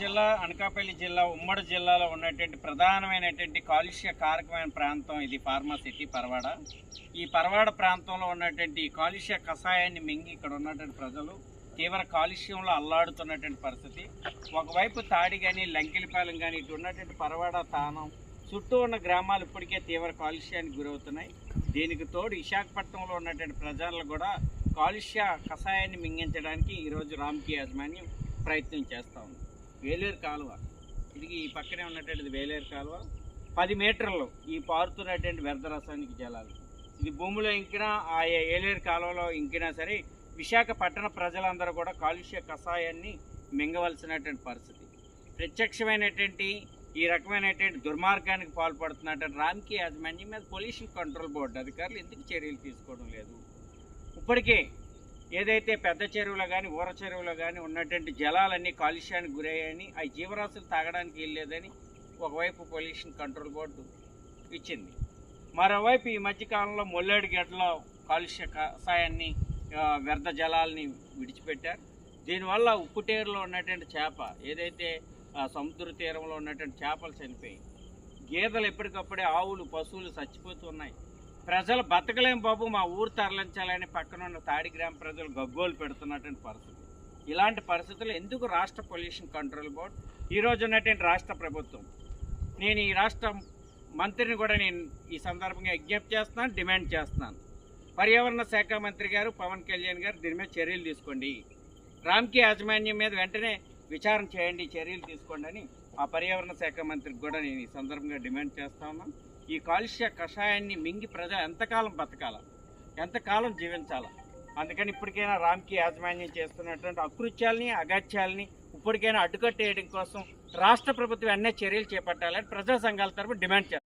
జిల్లా అనకాపల్లి జిల్లా ఉమ్మడి జిల్లాలో ఉన్నటువంటి ప్రధానమైనటువంటి కాలుష్య కారకమైన ప్రాంతం ఇది ఫార్మా సిటీ పరవాడ. ఈ పరవాడ ప్రాంతంలో ఉన్నటువంటి కాలుష్య కషాయాన్ని మింగి ఇక్కడ ఉన్నటువంటి ప్రజలు తీవ్ర కాలుష్యంలో అల్లాడుతున్నటువంటి పరిస్థితి. ఒకవైపు తాడి కానీ లంకిలిపాలెం కానీ ఇటు ఉన్నటువంటి పరవాడ తానం చుట్టూ ఉన్న గ్రామాలు ఇప్పటికే తీవ్ర కాలుష్యానికి గురవుతున్నాయి. దీనికి తోడు విశాఖపట్నంలో ఉన్నటువంటి ప్రజలు కూడా కాలుష్య కషాయాన్ని మింగించడానికి ఈరోజు రామ్కి యాజమాన్యం ప్రయత్నం చేస్తూ ఉంది. వేలేరు కాలువ. ఇది ఈ పక్కనే ఉన్నటువంటిది వేలేరు కాలువ. పది మీటర్లు ఈ పారుతున్నటువంటి వ్యర్థ రసాయనిక జలాలు. ఇది భూమిలో ఇంకినా ఆ ఏలేరు కాలువలో ఇంకినా సరే విశాఖపట్టణ ప్రజలందరూ కూడా కాలుష్య కషాయాన్ని మింగవలసినటువంటి పరిస్థితి. ప్రత్యక్షమైనటువంటి ఈ రకమైనటువంటి దుర్మార్గానికి పాల్పడుతున్నటువంటి రామ్కి యాజమాన్యం మీద పొల్యూషన్ కంట్రోల్ బోర్డు అధికారులు ఎందుకు చర్యలు తీసుకోవడం లేదు? ఇప్పటికే ఏదైతే పెద్ద చెరువులో కానీ ఊర చెరువులో కానీ ఉన్నటువంటి జలాలన్నీ కాలుష్యానికి గురయ్యాయని ఆ జీవరాశులు తాగడానికి వెళ్ళలేదని ఒకవైపు పొల్యూషన్ కంట్రోల్ బోర్డు ఇచ్చింది. మరోవైపు ఈ మధ్యకాలంలో మొల్లేడు గడ్డలో కాలుష్య కషాయాన్ని వ్యర్థ జలాల్ని విడిచిపెట్టారు. దీనివల్ల ఉప్పుటేరులో ఉన్నటువంటి చేప ఏదైతే సముద్ర తీరంలో ఉన్నటువంటి చేపలు చనిపోయి గేదెలు ఎప్పటికప్పుడే ఆవులు పశువులు చచ్చిపోతున్నాయి ప్రజలు బతకలేం బాబు మా ఊరు తరలించాలని పక్కనున్న తాడి గ్రామ ప్రజలు గగ్గోలు పెడుతున్నటువంటి పరిస్థితి. ఇలాంటి పరిస్థితులు ఎందుకు రాష్ట్ర పొల్యూషన్ కంట్రోల్ బోర్డ్ ఈ రోజు ఉన్నటువంటి రాష్ట్ర ప్రభుత్వం? నేను ఈ రాష్ట్ర మంత్రిని కూడా నేను ఈ సందర్భంగా విజ్ఞప్తి చేస్తున్నాను డిమాండ్ చేస్తున్నాను. పర్యావరణ శాఖ మంత్రి గారు పవన్ కళ్యాణ్ గారు దీని మీద చర్యలు తీసుకోండి. రామ్కి యాజమాన్యం మీద వెంటనే విచారణ చేయండి చర్యలు తీసుకోండి అని ఆ పర్యావరణ శాఖ మంత్రికి కూడా నేను ఈ సందర్భంగా డిమాండ్ చేస్తా ఉన్నాను. ఈ కాలుష్య కషాయాన్ని మింగి ప్రజ ఎంతకాలం బతకాల? ఎంతకాలం జీవించాలా? అందుకని ఇప్పటికైనా రామ్కి యాజమాన్యం చేస్తున్నటువంటి అకృత్యాలని అగత్యాలని ఇప్పటికైనా అడ్డుకట్టేయడం కోసం రాష్ట్ర ప్రభుత్వం అన్నీ చర్యలు చేపట్టాలని ప్రజా సంఘాల తరపు డిమాండ్ చేస్తాను